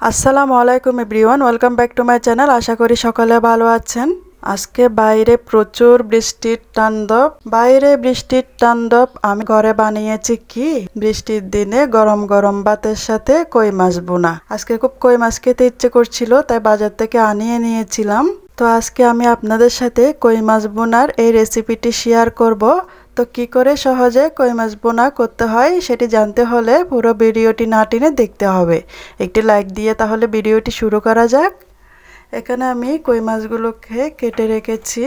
আসসালামু আলাইকুম everyone, welcome back to my channel. আশা করি সকলে ভালো আছেন। আজকে বাইরে প্রচুর বৃষ্টির তাণ্ডব। বাইরে বৃষ্টির তাণ্ডব আমি ঘরে বানিয়েছি কি? বৃষ্টির দিনে গরম গরম ভাতের সাথে কই মাছ বোনা। আজকে খুব কই মাছ খেতে ইচ্ছে করছিল, তাই বাজার থেকে আনিয়ে নিয়েছিলাম। তো আজকে আমি আপনাদের সাথে কই মাছ বোনার এই রেসিপিটি শেয়ার করব। তো কি করে সহজে কই মাছ বোনা করতে হয় সেটি জানতে হলে পুরো ভিডিওটি না টেনে দেখতে হবে। একটি লাইক দিয়ে তাহলে ভিডিওটি শুরু করা যাক। এখানে আমি কই মাছগুলোকে কেটে রেখেছি।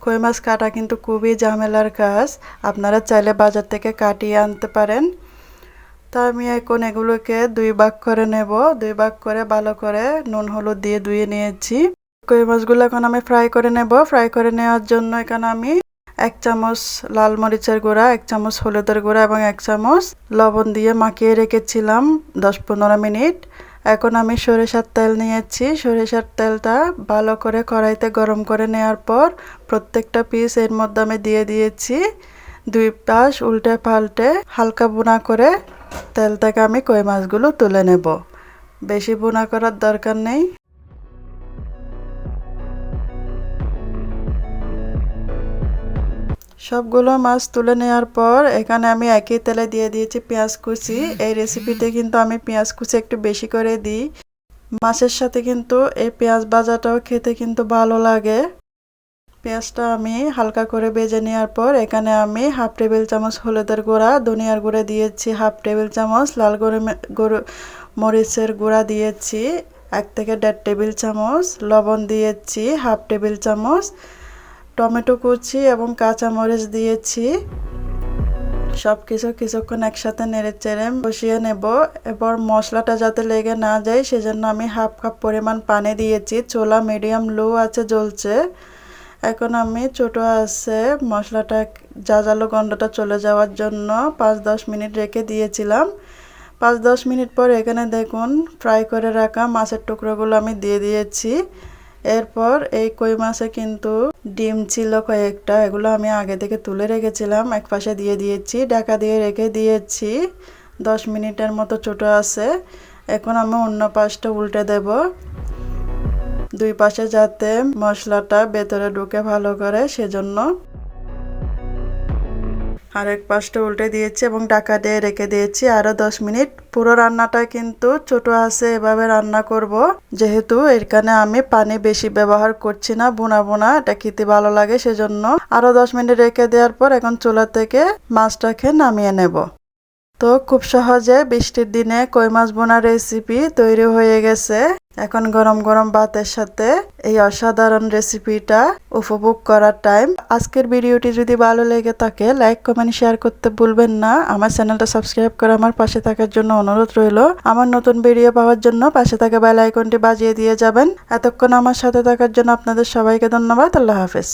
কই মাছ কাটা কিন্তু খুবই ঝামেলার কাজ। আপনারা চাইলে বাজার থেকে কাটিয়ে আনতে পারেন। তা আমি এখন এগুলোকে দুই ভাগ করে নেব। দুই ভাগ করে ভালো করে নুন, হলুদ দিয়ে ধুয়ে নিয়েছি। কই মাছগুলো এখন আমি ফ্রাই করে নেব। ফ্রাই করে নেওয়ার জন্য এখানে আমি এক চামচ লাল মরিচের গুঁড়া, এক চামচ হলুদের গুঁড়া এবং এক চামচ লবণ দিয়ে মাখিয়ে রেখেছিলাম দশ পনেরো মিনিট। এখন আমি সরিষার তেল নিয়েছি। সরিষার তেলটা ভালো করে কড়াইতে গরম করে নেওয়ার পর প্রত্যেকটা পিস এর মধ্যে আমি দিয়ে দিয়েছি। দুই পাশ উল্টে পাল্টে হালকা বোনা করে তেল থেকে আমি কই মাছগুলো তুলে নেব। বেশি বোনা করার দরকার নেই। সবগুলো মাছ তুলে নেওয়ার পর এখানে আমি একই তেলে দিয়ে দিয়েছি পেঁয়াজ কুচি। এই রেসিপিতে কিন্তু আমি পেঁয়াজ কুচি একটু বেশি করে দিই। মাছের সাথে কিন্তু এই পেঁয়াজ ভাজাটাও খেতে কিন্তু ভালো লাগে। পেঁয়াজটা আমি হালকা করে বেজে নেওয়ার পর এখানে আমি হাফ টেবিল চামচ হলুদের গুঁড়া, ধনিয়ার গুঁড়া দিয়েছি হাফ টেবিল চামচ, লাল গরু মরিচের গুঁড়া দিয়েছি, এক থেকে দেড় টেবিল চামচ, লবণ দিয়েছি হাফ টেবিল চামচ টমেটো কুচি এবং কাঁচামরিচ দিয়েছি। সব কিছু কিছুক্ষণ একসাথে নেড়ে চেড়ে বসিয়ে নেব। এবার মশলাটা যাতে লেগে না যায়, সেজন্য আমি হাফ কাপ পরিমাণ পানি দিয়েছি। চোলা মিডিয়াম লো আছে, জ্বলছে। এখন আমি ছোটো আছে মশলাটা জাজালো গন্ধটা চলে যাওয়ার জন্য পাঁচ দশ মিনিট রেখে দিয়েছিলাম। পাঁচ দশ মিনিট পর এখানে দেখুন ফ্রাই করে রাখা মাছের টুকরোগুলো আমি দিয়ে দিয়েছি। এরপর এই কই মাছে কিন্তু ডিম ছিল কয়েকটা, এগুলো আমি আগে থেকে তুলে রেখেছিলাম। এক পাশে দিয়ে দিয়েছি, ঢাকা দিয়ে রেখে দিয়েছি। দশ মিনিটের মতো ছোটো আছে। এখন আমি অন্য পাশটা উল্টে দেব। দুই পাশে যাতে মশলাটা ভেতরে ঢুকে ভালো করে, সেজন্য আরেক পাশটা উল্টে দিয়েছি এবং ঢাকা দিয়ে রেখে দিয়েছি। আরও দশ মিনিট। পুরো রান্নাটা কিন্তু ছোট আছে, এভাবে রান্না করব। যেহেতু এখানে আমি পানি বেশি ব্যবহার করছি না বোনা বোনা এটা খেতে ভালো লাগে সেজন্য। আরও দশ মিনিট রেখে দেওয়ার পর এখন চুলা থেকে মাছটাকে নামিয়ে নেব। তো খুব সহজে বৃষ্টির দিনে কই মাছ বোনার রেসিপি তৈরি হয়ে গেছে। এখন গরম গরম ভাতের সাথে এই অসাধারণ রেসিপিটা উপভোগ করার টাইম আজকের ভিডিওটি যদি ভালো লেগে থাকে লাইক কমেন্ট শেয়ার করতে ভুলবেন না। আমার চ্যানেলটা সাবস্ক্রাইব করে আমার পাশে থাকার জন্য অনুরোধ রইল। আমার নতুন ভিডিও পাওয়ার জন্য পাশে থাকা বেল আইকনটি বাজিয়ে দিয়ে যাবেন। এতক্ষণ আমার সাথে থাকার জন্য আপনাদের সবাইকে ধন্যবাদ। আল্লাহ হাফেজ।